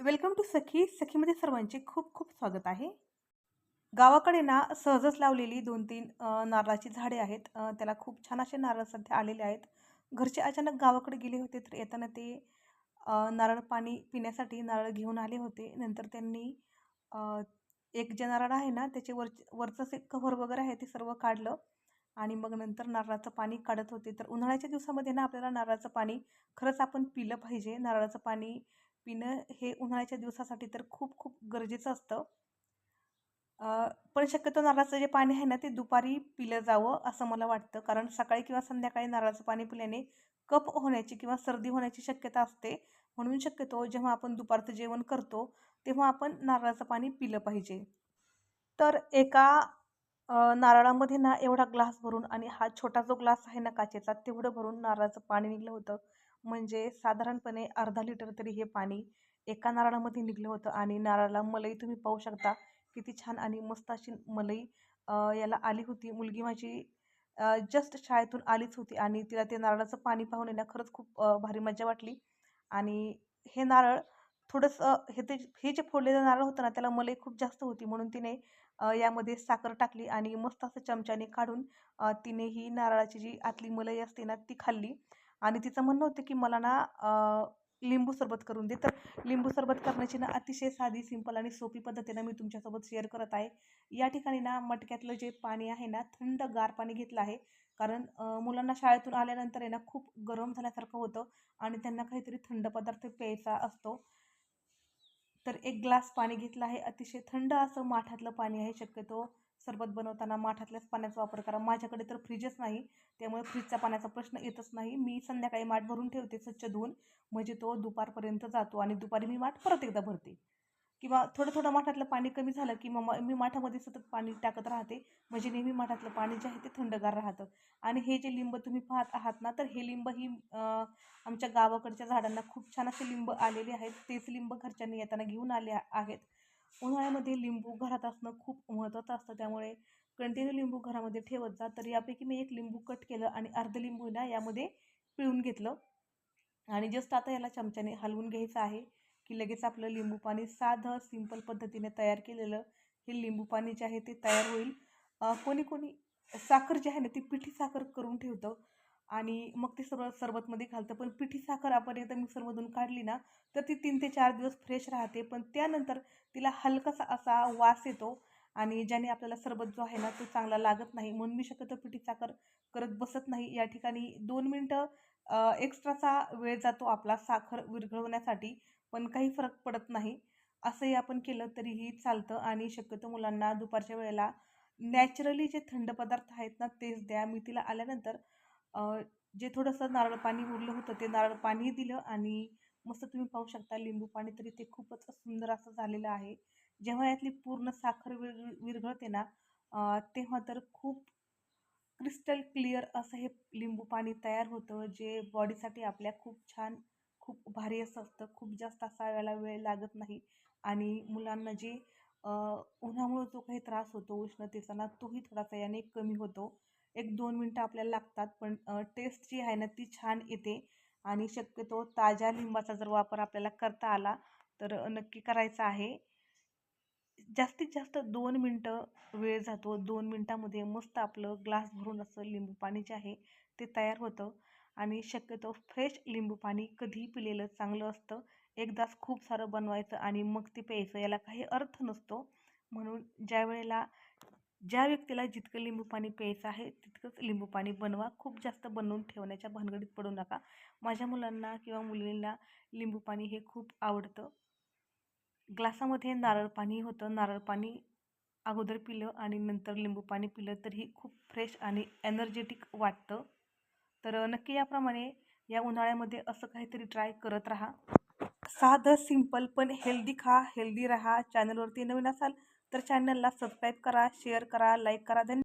Welcome to सखी. सखीमध्ये सर्वांचे खूप खूप स्वागत आहे. गावाकडे ना सहजच लावलेली दोन तीन नारळाची झाडे आहेत. त्याला खूप छान असे नारळ सध्या आलेले आहेत. घरचे अचानक गावाकडे गेले होते तर येताना ते नारळ पाणी पिण्यासाठी नारळ घेऊन आले होते. नंतर त्यांनी एक जे नारळ आहे ना त्याचे वर वरचं जे कव्हर वगैरे आहे ते सर्व काढलं. आणि मग नंतर नारळाचं पाणी काढत होते. तर उन्हाळ्याच्या दिवसामध्ये ना आपल्याला नारळाचं पाणी खरंच आपण पिलं पाहिजे. नारळाचं पाणी पिणं हे उन्हाळ्याच्या दिवसासाठी तर खूप खूप गरजेचं असतं. पण शक्यतो नारळाचं जे पाणी आहे ना ते दुपारी पिलं जावं असं मला वाटतं. कारण सकाळी किंवा संध्याकाळी नारळाचं पाणी पिल्याने कप होण्याची किंवा सर्दी होण्याची शक्यता असते. म्हणून शक्यतो जेव्हा आपण दुपारचं जेवण करतो तेव्हा आपण नारळाचं पाणी पिलं पाहिजे. तर एका नारळामध्ये ना एवढा ग्लास भरून आणि हा छोटा जो ग्लास आहे ना काचेचा तेवढं भरून नारळाचं पाणी निघलं होतं. म्हणजे साधारणपणे अर्धा लिटर तरी हे पाणी एका नारळामध्ये निघलं होतं आणि नारळाला मलई तुम्ही पाहू शकता. किती छान आणि मस्त अशी मलई याला आली होती. मुलगी माझी जस्ट शाळेतून आलीच होती आणि तिला ते नारळाचं पाणी पाहून आहे ना खरंच खूप भारी मजा वाटली. आणि हे नारळ थोडंसं हे ते हे जे फोडलेलं नारळ होतं ना त्याला मलई खूप जास्त होती म्हणून तिने यामध्ये साखर टाकली आणि मस्त असं चमच्याने काढून तिने ही नारळाची जी आतली मलई असते ना ती खाल्ली. आणि तिचं म्हणणं होतं की मला ना लिंबू सरबत करून दे. तर लिंबू सरबत करण्याची ना अतिशय साधी सिंपल आणि सोपी पद्धतीनं मी तुमच्यासोबत शेअर करत आहे. या ठिकाणी ना मटक्यातलं जे पाणी आहे ना थंड गार पाणी घेतलं आहे. कारण मुलांना शाळेतून आल्यानंतर आहे ना खूप गरम झाल्यासारखं होतं आणि त्यांना काहीतरी थंड पदार्थ प्यायचा असतो. तर एक ग्लास पाणी घेतलं आहे. अतिशय थंड असं माठातलं पाणी आहे शक्यतो. सरबत बनवताना माठातल्याच पाण्याचा वापर करा. माझ्याकडे तर फ्रीजच नाही त्यामुळे फ्रीजचा पाण्याचा प्रश्न येतच नाही. मी संध्याकाळी माठ भरून ठेवते स्वच्छ धुवून. म्हणजे तो दुपारपर्यंत जातो आणि दुपारी मी माठ परत एकदा भरते. किंवा थोडं थोडं माठातलं पाणी कमी झालं की मग मी माठामध्ये सतत पाणी टाकत राहते. म्हणजे नेहमी माठातलं पाणी जे आहे ते थंडगार राहतं. आणि हे जे लिंब तुम्ही पाहत आहात ना तर हे लिंब ही आमच्या गावाकडच्या झाडांना खूप छान असे लिंब आलेले आहेत. तेच लिंब घरच्यांनी येताना घेऊन आले आ- आहेत. उन्हाळ्यामध्ये लिंबू घरात असणं खूप महत्त्वाचं असतं. त्यामुळे कंटिन्यू लिंबू घरामध्ये ठेवत जा. तर यापैकी मी एक लिंबू कट केलं आणि अर्ध लिंबू ना यामध्ये पिळून घेतलं. आणि जस्ट आता याला चमच्याने हलवून घ्यायचं आहे की लगेच आपलं लिंबू पाणी साधं सिंपल पद्धतीने तयार केलेलं हे लिंबू पाणी जे आहे ते तयार होईल. कोणी कोणी साखर जी आहे ना ती पिठी साखर करून ठेवतं. आणि मग ते सर्व सरबतमध्ये घालतं. पण पिठी साखर आपण एकदा मिक्सरमधून काढली ना तर ती तीन ते चार दिवस फ्रेश राहते. पण त्यानंतर तिला हलकासा असा वास येतो आणि ज्याने आपल्याला सरबत जो आहे ना तो चांगला लागत नाही. म्हणून मी शक्यतो पिठी साखर करत बसत नाही. या ठिकाणी दोन मिनटं एक्स्ट्राचा वेळ जातो आपला साखर विरघळवण्यासाठी पण काही फरक पडत नाही. असंही आपण केलं तरीही चालतं आणि शक्यतो मुलांना दुपारच्या वेळेला नॅचरली जे थंड पदार्थ आहेत ना तेच द्या. मी तिला आल्यानंतर जे थोडंसं नारळ पाणी उरलं होतं ते नारळ पाणी दिलं आणि मस्त तुम्ही पाहू शकता लिंबू पाणी तरी ते खूपच सुंदर असं झालेलं आहे. जेव्हा यातली पूर्ण साखर विर विरघळते ना तेव्हा तर खूप क्रिस्टल क्लिअर असं हे लिंबू पाणी तयार होतं जे बॉडीसाठी आपल्या खूप छान खूप भारी असं असतं. खूप जास्त असा वेळ लागत नाही आणि मुलांना जे उन्हामुळं उन्हामुळे जो काही त्रास होतो उष्णतेचा ना तोही थोडासा याने कमी होतो. एक दोन मिनटं आपल्याला लागतात पण टेस्ट जी आहे ना ती छान येते. आणि शक्यतो ताज्या लिंबाचा जर वापर आपल्याला करता आला तर नक्की करायचा आहे. जास्तीत जास्त दोन मिनटं वेळ जातो. दोन मिनटामध्ये मस्त आपलं ग्लास भरून असं लिंबू पाणी जे आहे ते तयार होतं. आणि शक्यतो फ्रेश लिंबू पाणी कधीही पिलेलं चांगलं असतं. एकदाच खूप सारं बनवायचं आणि मग ते प्यायचं याला काही अर्थ नसतो. म्हणून ज्या वेळेला ज्या व्यक्तीला जितकं लिंबू पाणी प्यायचं आहे तितकंच लिंबू पाणी बनवा. खूप जास्त बनवून ठेवण्याच्या भानगडीत पडू नका. माझ्या मुलांना किंवा मुलींना लिंबू पाणी हे खूप आवडतं. ग्लासामध्ये नारळ पाणी होतं. नारळ पाणी अगोदर पिलं आणि नंतर लिंबू पाणी पिलं तरीही खूप फ्रेश आणि एनर्जेटिक वाटतं. तर नक्की याप्रमाणे या उन्हाळ्यामध्ये असं काहीतरी ट्राय करत राहा. साधं सिंपल पण हेल्दी खा. हेल्दी राहा. चॅनलवरती नवीन असाल तर चॅनलला सबस्क्राईब करा शेअर करा लाईक करा. धन्य